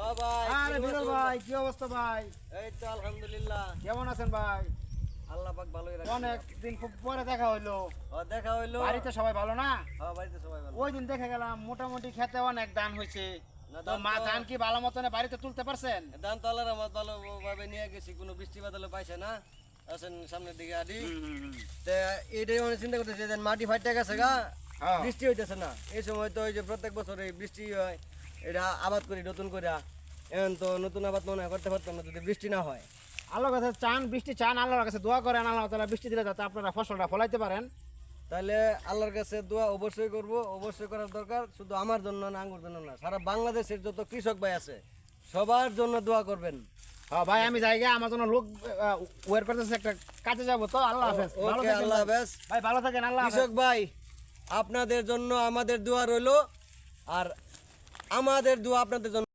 ও ভাই আরে বিরল ভাই কি অবস্থা ভাই? এই তো আলহামদুলিল্লাহ। কেমন আছেন ভাই? আল্লাহ পাক ভালোই রাখছে। অনেক দিন খুব পরে দেখা হইল। ও দেখা হইল? বাড়িতে সবাই ভালো না? হ্যাঁ বাড়িতে সবাই ভালো। ওই দিন দেখে গেলাম মোটামুটি খেতে অনেক দান হয়েছে। তো ধান মা ধান কি ভালো মতনে বাড়িতে তুলতে পারছেন? ধান তো আল্লাহর রহমত ভালো ভাবে নিয়ে গেছি কোনো বৃষ্টি বাদলে পাইছে না। আসেন সামনের দিকে তে মানে চিন্তা করতেছে মাটি ফাটতে গেছে গা হ্যাঁ। বৃষ্টি হইতেছে না। এই সময় তো ওই যে প্রত্যেক বছর এই বৃষ্টি হয় এটা আবাদ করি নতুন করে এখন তো নতুন আবাদ মনে করতে পারতাম না যদি বৃষ্টি না হয়। আল্লাহর কাছে চান বৃষ্টি চান আল্লাহর কাছে দোয়া করেন আল্লাহ তাআলা বৃষ্টি দিলে যাতে আপনারা ফসলটা ফলাইতে পারেন। তাহলে আল্লাহর কাছে দোয়া অবশ্যই করব অবশ্যই করার দরকার। শুধু আমার জন্য না আঙ্গুর জন্য না সারা বাংলাদেশের যত কৃষক ভাই আছে সবার জন্য দোয়া করবেন। হ্যাঁ ভাই আমি যাই আমার জন্য লোক ওয়ের করতেছে একটা কাজে যাব তো। আল্লাহ হাফেজ ওকে আল্লাহ হাফেজ। ভাই ভালো থাকেন আল্লাহ কৃষক ভাই আপনাদের জন্য আমাদের দোয়া রইল। আর আমাদের দোয়া আপনাদের জন্য